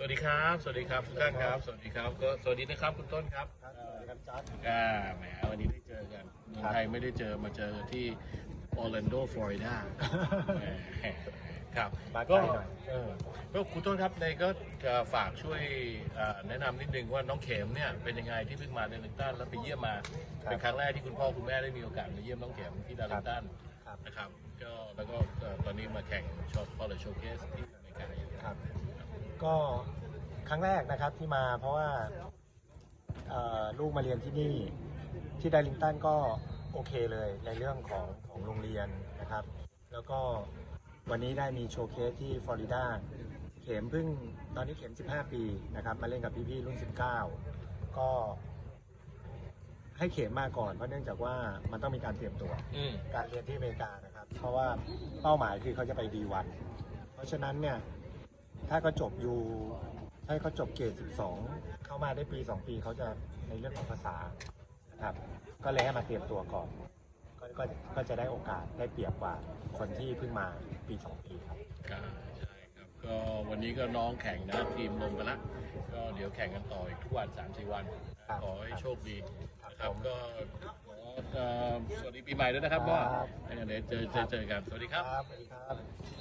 สวัสดีครับ สวัสดีครับทุกท่านครับ สวัสดีครับก็สวัสดีนะครับคุณต้นครับครับสวัสดีครับจอร์ดอ่าแหมวันนี้ได้เจอกันเมืองไทยไม่ได้เจอมาเจอที่ออร์แลนโดฟลอริดาแหมครับมาไกลก็หน่อยเออก็คุณต้นครับในก็จะฝากช่วยอ่าแนะนำนิดนึงว่าน้องเข็มเนี่ยเป็นยังไงที่เพิ่งมาในลิงตันแล้วไปเยี่ยมมาเป็นครั้งแรกที่คุณพ่อคุณแม่ได้มีโอกาสมาเยี่ยมน้องเข็มที่ดาริงตันครับนะครับก็แล้วก็เอ่อตอนนี้มาแข่งช็อตพอลโชว์เคสที่อเมริกาอยู่ครับ ก็ครั้งแรกนะครับที่มาเพราะว่าเอ่อลูกมาเรียนที่นี่ที่ไดลิงตันก็โอเคเลยในเรื่องของของโรงเรียนนะครับ แล้วก็วันนี้ได้มีโชว์เคสที่ฟลอริดาเข็มเพิ่งตอนนี้เข็ม 15 ปีนะครับ มาเล่นกับพี่ๆรุ่น 19 ก็ให้เข็มมาก่อนเพราะเนื่องจากว่ามันต้องมีการเตรียมตัวอืมการเรียนที่อเมริกานะครับ เพราะว่าเป้าหมายคือเขาจะไปดีวันเพราะฉะนั้นเนี่ย ถ้าเขาจบอยู่ถ้าเขาจบเกรด12 เข้ามาได้ปี 2 ปีเขาจะในเรื่องของภาษานะครับ ก็เลยให้มาเตรียมตัวก่อน ก็ก็ก็จะได้โอกาสได้เปรียบกว่าคนที่เพิ่งมาปี 2 ปีครับ ครับใช่ครับ ก็วันนี้ก็น้องแข่งนะทีมลงไปละก็เดี๋ยวแข่งกันต่ออีกทุกวัน3าสี่วันครับขอให้โชคดีนะคครัรับบผมก็ขอเอ่อสวัสดีปีใหม่ด้วยนะครับว่าครับ เดี๋ยวเจอเจอเจอกันสวัสดีครับครับสวัสดีครับ